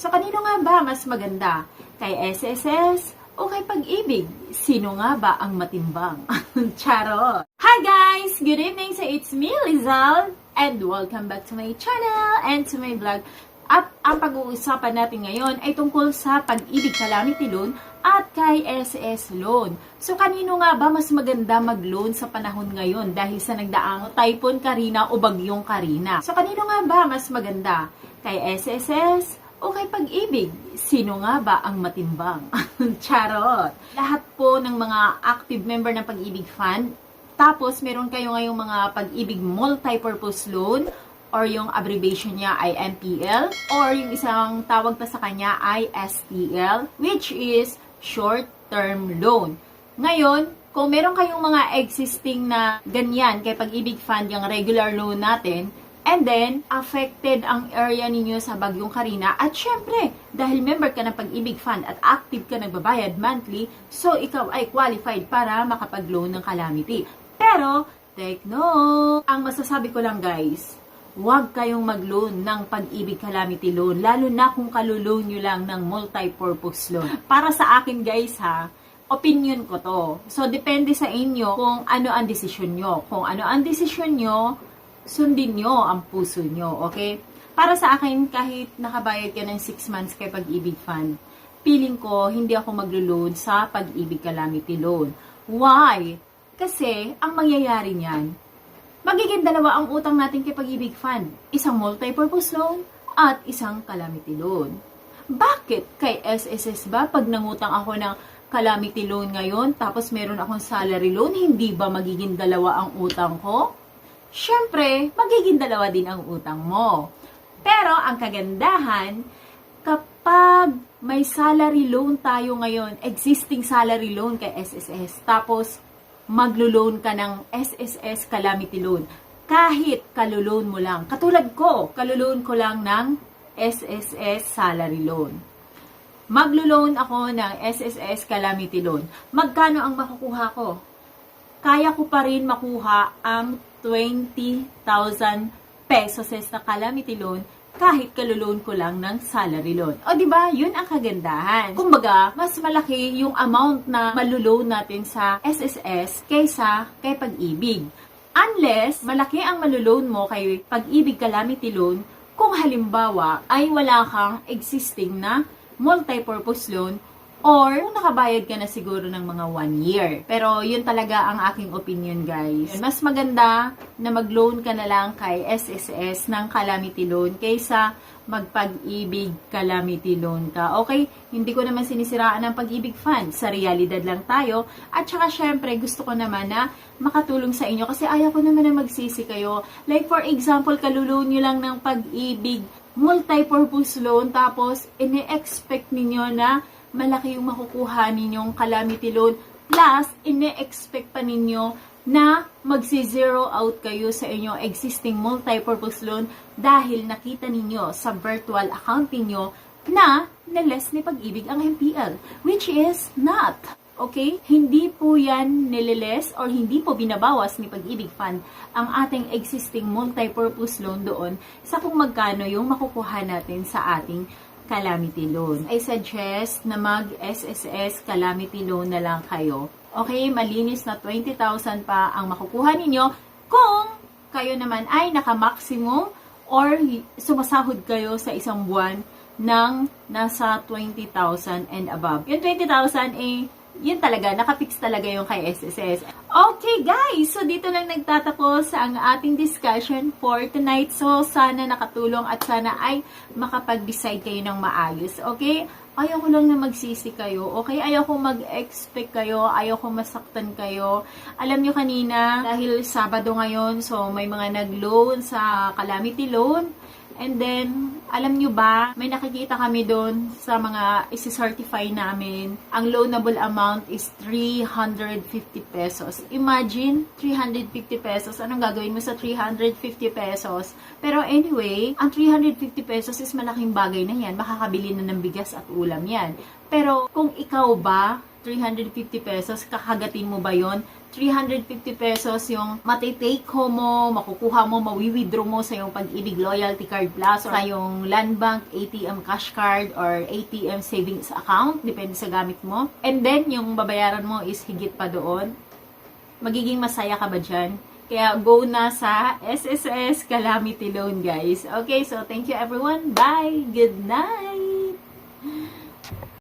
So kanino nga ba mas maganda? Kay SSS o kay pag-ibig? Sino nga ba ang matimbang? Charot! Hi guys! Good evening! So it's me, Lizal, and welcome back to my channel and to my vlog. At ang pag-uusapan natin ngayon ay tungkol sa pag-ibig calamity loan at kay SS loan. So kanino nga ba mas maganda mag-loan sa panahon ngayon dahil sa nagdaang Typhoon Karina o Bagyong Karina? So kanino nga ba mas maganda? Kay SSS o kay pag-ibig? Sino nga ba ang matimbang? Charot! Lahat po ng mga active member ng pag-ibig fund tapos, meron kayo ngayong mga pag-ibig multi-purpose loan or yung abbreviation niya ay MPL or yung isang tawag pa sa kanya ay STL which is short-term loan. Ngayon, kung meron kayong mga existing na ganyan kay pag-ibig fund yung regular loan natin, and then affected ang area ninyo sa Bagyong Karina at syempre, dahil member ka ng pag-ibig fund at active ka nagbabayad monthly, so ikaw ay qualified para makapag-loan ng calamity. Pero, take note, ang masasabi ko lang guys, huwag kayong mag-loan ng pag-ibig calamity loan, lalo na kung kalulone nyo lang ng multi-purpose loan. Para sa akin guys ha, opinion ko to. So, depende sa inyo kung ano ang desisyon nyo. Kung ano ang desisyon nyo, sundin nyo ang puso nyo, okay? Para sa akin, kahit nakabayad ka ng 6 months kay pag-ibig fund, feeling ko, hindi ako maglo-loan sa pag-ibig calamity loan. Why? Kasi, ang mangyayari niyan, magiging dalawa ang utang natin kay pag-ibig fund. Isang multi-purpose loan at isang calamity loan. Bakit kay SSS ba pag nangutang ako ng calamity loan ngayon tapos meron akong salary loan, hindi ba magiging dalawa ang utang ko? Siyempre, magiging dalawa din ang utang mo. Pero ang kagandahan, kapag may salary loan tayo ngayon, existing salary loan kay SSS, tapos maglo-loan ka ng SSS Calamity Loan. Kahit kalulon mo lang. Katulad ko, kalulon ko lang ng SSS Salary Loan. Maglo-loan ako ng SSS Calamity Loan. Magkano ang makukuha ko? Kaya ko pa rin makuha ang 20,000 pesos na calamity loan kahit kalulon ko lang ng salary loan. O di ba? Yun ang kagandahan. Kumbaga, mas malaki yung amount na malulone natin sa SSS kaysa kay pag-ibig. Unless malaki ang malulone mo kay pag-ibig calamity loan kung halimbawa ay wala kang existing na multi-purpose loan or nakabayad ka na siguro ng mga one year. Pero yun talaga ang aking opinion guys. Mas maganda na mag-loan ka na lang kay SSS ng calamity loan kaysa magpag-ibig calamity loan ka. Okay, hindi ko naman sinisiraan ng pag-ibig fund. Sa realidad lang tayo. At saka syempre, gusto ko naman na makatulong sa inyo kasi ayaw ko naman na magsisi kayo. Like for example, kalulun nyo lang ng pag-ibig multi-purpose loan tapos ini-expect ninyo na malaki yung makukuha ninyong calamity loan. Plus, ine-expect pa ninyo na magsi-zero out kayo sa inyong existing multi-purpose loan dahil nakita ninyo sa virtual account ninyo na na-less ni pag-ibig ang MPL, which is not. Okay? Hindi po yan nililes or hindi po binabawas ni Pag-ibig Fund ang ating existing multi-purpose loan doon sa kung magkano yung makukuha natin sa ating calamity loan. I suggest na mag-SSS calamity loan na lang kayo. Okay, malinis na 20,000 pa ang makukuha ninyo kung kayo naman ay naka-maximum or sumasahod kayo sa isang buwan ng nasa 20,000 and above. Yung 20,000 eh, yun talaga, nakapix talaga yung kay SSS. Okay guys, so dito lang nagtatapos ang ating discussion for tonight. So sana nakatulong at sana ay makapag-decide kayo ng maayos. Okay? Ayaw ko lang na magsisi kayo. Okay? Ayaw ko mag-expect kayo. Ayaw ko masaktan kayo. Alam nyo kanina, dahil Sabado ngayon, so may mga nag-loan sa calamity loan. And then, alam nyo ba, may nakikita kami doon sa mga isi-certify namin. Ang loanable amount is 350 pesos. Imagine, 350 pesos. Anong gagawin mo sa 350 pesos? Pero anyway, ang 350 pesos is malaking bagay na yan. Makakabili na ng bigas at ulam yan. Pero kung ikaw ba, 350 pesos, kakagatin mo ba yon 350 pesos yung matitake home mo, makukuha mo, mawi-withdraw mo sa yung pag-ibig loyalty card plus sa yung land bank, ATM cash card or ATM savings account, depende sa gamit mo. And then, yung babayaran mo is higit pa doon. Magiging masaya ka ba dyan? Kaya go na sa SSS Calamity Loan, guys. Okay, so thank you everyone. Bye! Good night!